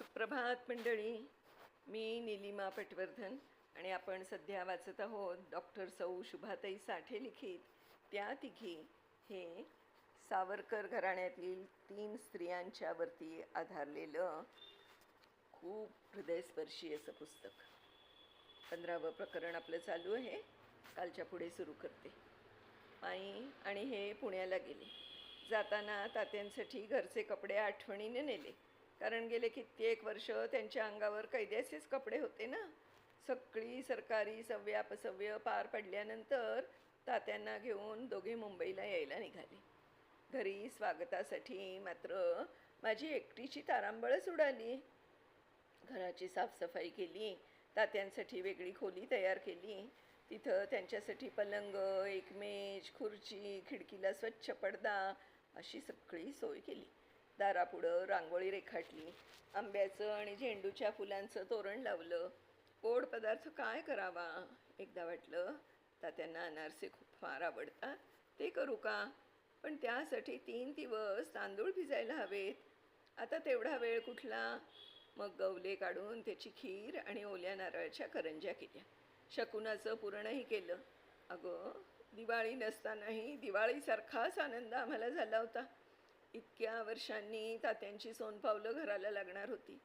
सुप्रभात मंडळी. मी निलिमा पटवर्धन आणि आपण सध्या वाचत आहोत डॉक्टर सौ शुभाताई साठे लिखित. त्या तिघी हे सावरकर घराण्यातील तीन स्त्रियांच्यावरती आधारलेलं खूप हृदयस्पर्शी असं पुस्तक. पंधरावं प्रकरण आपलं चालू आहे. कालच्या पुढे सुरू करते. आई आणि हे पुण्याला गेले. जाताना तात्यांसाठी घरचे कपडे आठवणीने नेले. कारण गेले कित्येक वर्ष त्यांच्या अंगावर कैद्याचेच कपडे होते ना. सगळी सरकारी सव्य अपसव्य पार पडल्यानंतर तात्यांना घेऊन दोघे मुंबईला यायला निघाले. घरी स्वागतासाठी मात्र माझी एकटीची तारांबळच उडाली. घराची साफसफाई केली तात्यांसाठी वेगळी खोली तयार केली. तिथं त्यांच्यासाठी पलंग एक मेज खुर्ची खिडकीला स्वच्छ पडदा अशी सगळी सोय केली. दारापुढं रांगोळी रेखाटली. आंब्याचं आणि झेंडूच्या फुलांचं तोरण लावलं. गोड पदार्थ काय करावा? एकदा वाटलं तात्यांना अनारसे खूप फार आवडतात. ते करू का? पण त्यासाठी तीन दिवस तांदूळ भिजायला हवेत. आता तेवढा वेळ कुठला? मग गवले काढून त्याची खीर आणि ओल्या नारळाच्या करंज्या केल्या. शकुनाचं पुरणही केलं. अगं दिवाळी नसतानाही दिवाळीसारखाच आनंद आम्हाला झाला होता. इतक्या वर्षांनी तात्यांची सोनपावलं घराला लागणार होती.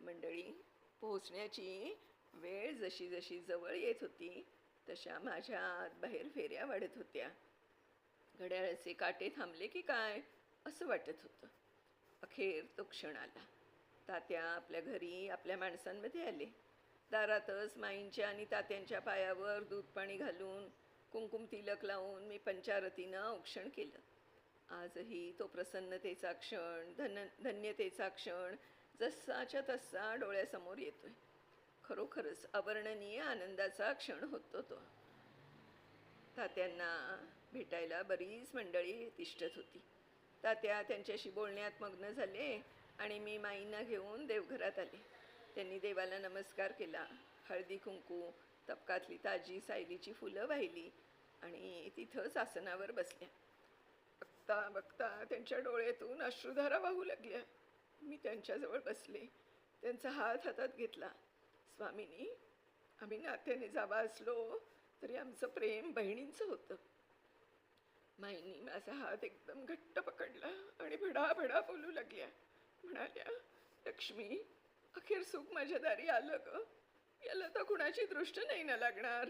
मंडळी पोहोचण्याची वेळ जशी जशी जवळ येत होती तशा माझ्या आत बाहेर फेऱ्या वाढत होत्या. घड्याळाचे काटे थांबले की काय असं वाटत होतं. अखेर तो क्षण आला. तात्या आपल्या घरी आपल्या माणसांमध्ये आले. दारातच माईंच्या आणि तात्यांच्या पायावर दूध पाणी घालून कुंकुम तिलक लावून मी पंचारतीनं औक्षण केलं. आजही तो प्रसन्नतेचा क्षण धन धन्यतेचा क्षण जसाच्या तसा डोळ्यासमोर येतोय. खरोखरच अवर्णनीय आनंदाचा क्षण होतो तो. तात्यांना भेटायला बरीच मंडळी तिष्ठत होती. तात्या त्यांच्याशी बोलण्यात मग्न झाले आणि मी माईंना घेऊन देवघरात आले. त्यांनी देवाला नमस्कार केला. हळदी कुंकू तपकातली ताजी सायलीची फुलं वाहिली आणि तिथंच आसनावर बसल्या. बघता बघता त्यांच्या डोळ्यातून अश्रुधारा वाहू लागल्या. मी त्यांच्याजवळ बसले. त्यांचा हात हातात घेतला. स्वामिनी आम्ही नात्याने जावा असलो तरी आमचं प्रेम बहिणींचं होतं. माईंनी माझा हात एकदम घट्ट पकडला आणि भडा भडा बोलू लागल्या. म्हणाल्या लक्ष्मी अखेर सुख माझ्या दारी आलं ग. याला तर कुणाची दृष्ट नाही ना लागणार.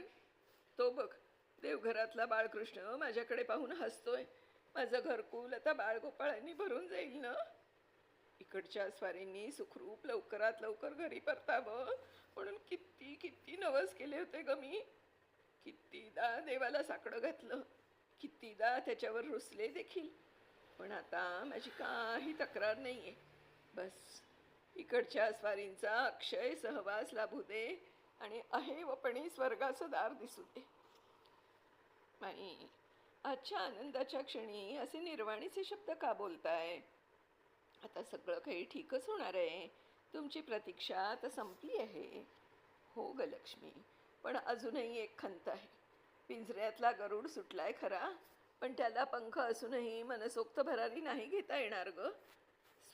तो बघ देवघरातला बाळकृष्ण माझ्याकडे पाहून हसतोय. माझं घरकुल आता बाळगोपाळांनी भरून जाईल ना? इकडच्या स्वारींनी सुखरूप लवकरात लवकर घरी परतावं. म्हणून किती किती नवस केले होते ग मी. कितीदा देवाला साकडं घातलं. कितीदा त्याच्यावर रुसले देखील. पण आता माझी काही तक्रार नाही आहे बस. इकडच्या स्वारींचा अक्षय सहवास लाभू दे आणि अहेवपणी स्वर्गाचं दार दिसू दे. माई आजच्या आनंदाच्या क्षणी असे निर्वाणीचे शब्द का बोलताय? आता सगळं काही ठीकच होणार आहे. तुमची प्रतीक्षा आता संपली आहे. हो ग लक्ष्मी पण अजूनही एक खंत आहे. पिंजऱ्यातला गरुड सुटलाय खरा पण त्याला पंख असूनही मनसोक्त भरारी नाही घेता येणार ग.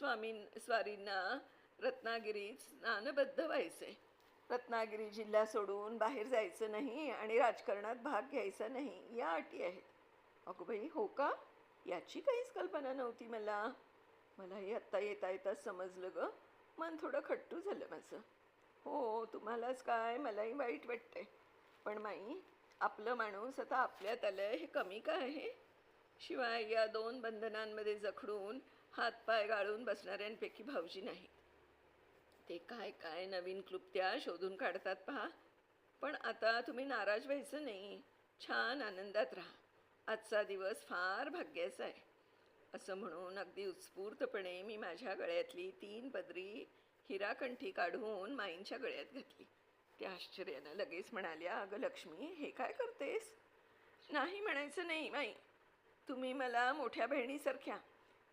स्वामीं स्वारींना रत्नागिरीत स्नानबद्ध व्हायचे. रत्नागिरी जिल्हा सोडून बाहेर जायचं नाही आणि राजकारणात भाग घ्यायचा नाही या अटी आहेत. अगो बाई हो का? याची काहीच कल्पना नव्हती मला. मलाही आत्ता येता येता समजलं ग. मन थोडं खट्टू झालं माझं. हो तुम्हालाच काय? मलाही वाईट वाटतंय. पण माई आपलं माणूस आता आपल्यात आलं हे कमी का आहे? शिवाय या दोन बंधनांमध्ये जखडून हातपाय गाळून बसणाऱ्यांपैकी भावजी नाही ते काय काय नवीन क्लुप्त्या शोधून काढतात पहा. पण आता तुम्ही नाराज व्हायचं नाही. छान आनंदात राहा. आजचा दिवस फार भाग्याचा आहे. असं म्हणून अगदी उत्स्फूर्तपणे मी माझ्या गळ्यातली तीन पदरी हिराकंठी काढून माईंच्या गळ्यात घातली. त्या आश्चर्यानं लगेच म्हणाल्या अगं लक्ष्मी हे काय करतेस? नाही म्हणायचं नाही माई. तुम्ही मला मोठ्या बहिणीसारख्या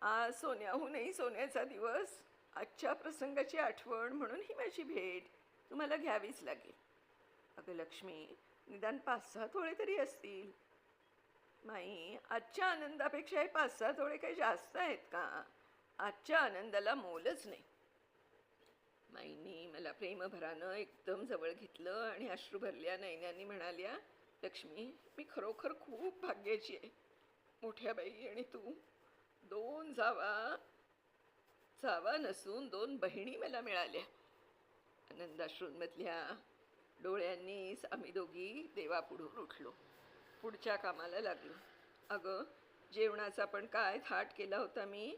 आज सोन्याहूनही सोन्याचा दिवस आजच्या प्रसंगाची आठवण म्हणून ही माझी भेट तुम्हाला घ्यावीच लागेल. अगं लक्ष्मी निदान पाच सहा थोडे तरी असतील. माई आजच्या आनंदापेक्षा हे पाच सहा थोडे काही जास्त आहेत का? आजच्या आनंदाला मोलच नाही. माईनी मला प्रेमभरानं एकदम जवळ घेतलं आणि अश्रू भरल्या नयनांनी म्हणाल्या लक्ष्मी मी खरोखर खूप भाग्याची आहे. मोठ्या बाई आणि तू दोन जावा जावा नसून दोन बहिणी मला मिळाल्या. आनंदाश्रूंमधल्या डोळ्यांनीच आम्ही दोघी देवापुढून उठलो. पुढच्या कामाला लागलो. अगं जेवणाचा पण काय थाट केला होता मी?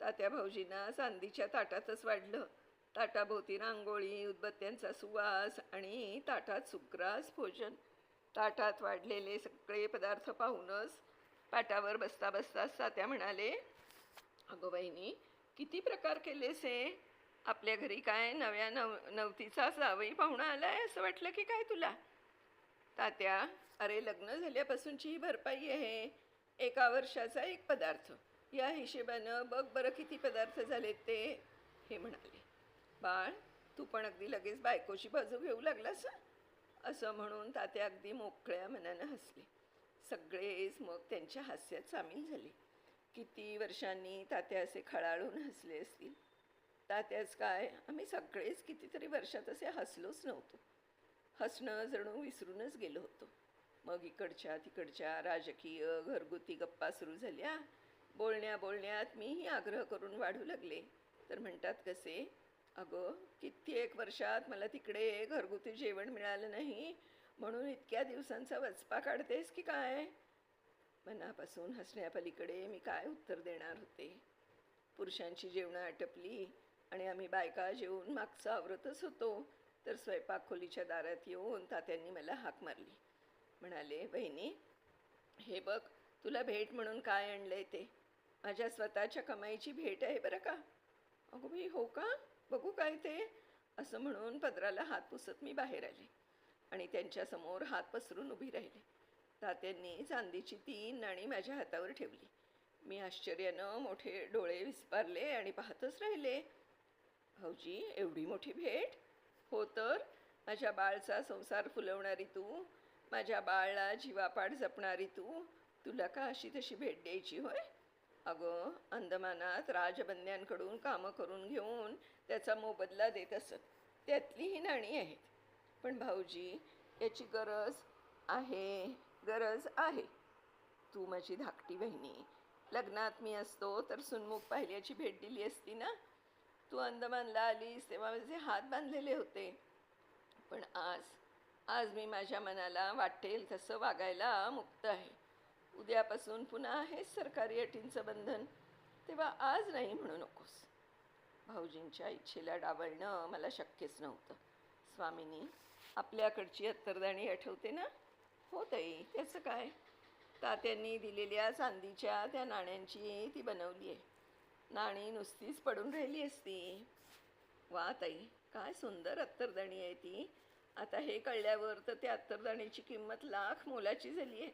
तात्या भाऊजींना चांदीच्या ताटातच वाढलं. ताटाभोवती रांगोळी उदबत्त्यांचा सुवास आणि ताटात सुग्रास भोजन. ताटात वाढलेले सगळे पदार्थ पाहूनच पाटावर बसता बसताच तात्या म्हणाले अगं बहिणी किती प्रकार केलेस हे? आपल्या घरी काय नव्या नव नवतीचा जावई पाहुणा आला आहे असं वाटलं की काय तुला? तात्या अरे लग्न झाल्यापासूनची ही भरपाई आहे. एका वर्षाचा एक पदार्थ. या हिशेबानं बघ बरं किती पदार्थ झालेत ते. हे म्हणाले. बाळ तू पण अगदी लगेच बायकोची बाजू घेऊ लागलास असं म्हणून तात्या अगदी मोकळ्या मनानं हसले. सगळेच मग त्यांच्या हास्यात सामील झाले. किती वर्षांनी तात्या असे खळाळून हसले असतील. तात्याच काय आम्ही सगळेच कितीतरी वर्षात असे हसलोच नव्हतो. हसणं जणू विसरूनच गेलो होतो. मग इकडच्या तिकडच्या राजकीय घरगुती गप्पा सुरू झाल्या. बोलण्या बोलण्यात मीही आग्रह करून वाढू लागले. तर म्हणतात कसे अगं कित्येक एक वर्षात मला तिकडे घरगुती जेवण मिळालं नाही. म्हणून इतक्या दिवसांचा वचपा काढतेस की काय? मनापासून हसण्यापलीकडे मी काय उत्तर देणार होते? पुरुषांची जेवणं आटपली आणि आम्ही बायका जेवून मागचं आवरतच होतो. तर स्वयंपाक खोलीच्या दारात येऊन तात्यांनी मला हाक मारली. म्हणाले बहिणी हे बघ तुला भेट म्हणून काय आणलंय ते? माझ्या स्वतःच्या कमाईची भेट आहे बरं का? अगो मी हो का? बघू काय ते. असं म्हणून पदराला हात पुसत मी बाहेर आले आणि त्यांच्यासमोर हात पसरून उभी राहिले. तात्यांनी चांदीची तीन नाणी माझ्या हातावर ठेवली. मी आश्चर्यानं मोठे डोळे विस्पारले आणि पाहतच राहिले. भाऊजी एवढी मोठी भेट? हो तर माझ्या बाळचा संसार फुलवणारी तू माझ्या बाळला जीवापाड जपणारी तू तुला का अशी तशी भेट द्यायची होय? अगं अंदमानात राजबंद्यांकडून कामं करून घेऊन त्याचा मोबदला देत असत. त्यातली ही नाणी आहेत. पण भाऊजी याची गरज आहे गरज आहे. तू माझी धाकटी बहिणी. लग्नात मी असतो तर सुनमुख पाहिल्याची भेट दिली असती ना? तू अंदमानला आलीस तेव्हा माझे हात बांधलेले होते. पण आज आज मी माझ्या मनाला वाटेल तसं वागायला मुक्त आहे. उद्यापासून पुन्हा आहेच सरकारी अटींचं बंधन तेव्हा आज नाही म्हणू नकोस. भाऊजींच्या इच्छेला डावलणं मला शक्यच नव्हतं. स्वामिनी आपल्याकडची अत्तरदाणी आठवते ना? हो ताई त्याचं काय? तात्यांनी दिलेल्या चांदीच्या त्या नाण्यांची ती बनवली आहे. नाणी नुसतीच पडून राहिली असती. वा ताई काय सुंदर अत्तरदाणी आहे ती. आता हे कळल्यावर तर त्या अत्तरदाणीची किंमत लाख मोलाची झाली आहे.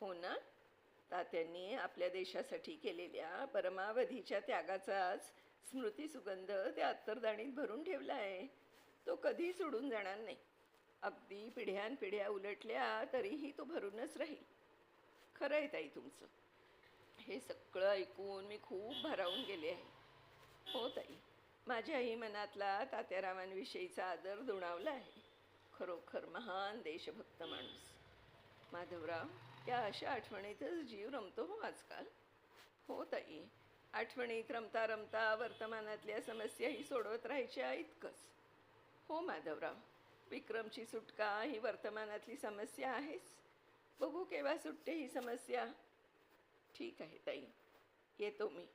हो ना? तात्यांनी आपल्या देशासाठी केलेल्या परमावधीच्या त्यागाचाच स्मृती सुगंध त्या अत्तरदाणीत भरून ठेवला आहे. तो कधी सोडून जाणार नाही. अगदी पिढ्यानपिढ्या उलटल्या तरीही तो भरूनच राहील. खरं आहे ताई तुमचं. हे सगळं ऐकून मी खूप भारावून गेले आहे. हो ताई माझ्याही मनातला तात्यारामांविषयीचा आदर दुणावला आहे. खरोखर महान देशभक्त माणूस. माधवराव या अशा आठवणीतच जीव रमतो हो आजकाल. हो ताई आठवणीत रमता रमता वर्तमानातल्या समस्याही सोडवत राहायच्या इतकंच. हो माधवराव विक्रमची सुटका ही वर्तमानातली समस्या आहेच. बघू केव्हा सुटते ही समस्या. ठीक आहे ताई. येतो मी.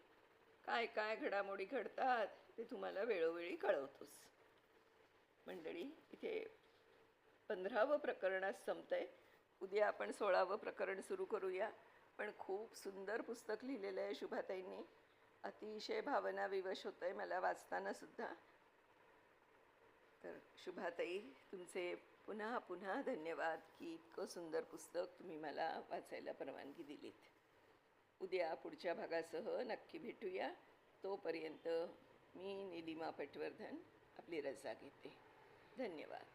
काय काय घडामोडी घडतात ते तुम्हाला वेळोवेळी कळवतोच मंडळी इथे पंधरावं प्रकरणात संपतंय. उद्या आपण सोळावं प्रकरण सुरू करूया. पण खूप सुंदर पुस्तक लिहिलेलं आहे शुभाताईंनी. अतिशय भावना विवश होतं आहे मला वाचताना सुद्धा. तर शुभाताई तुमचे पुन्हा पुन्हा धन्यवाद की इतकं सुंदर पुस्तक तुम्ही मला वाचायला परवानगी दिलीत. उद्या पुढच्या भागासह नक्की भेटूया. तोपर्यंत मी निलिमा पटवर्धन आपली रजा घेते. धन्यवाद.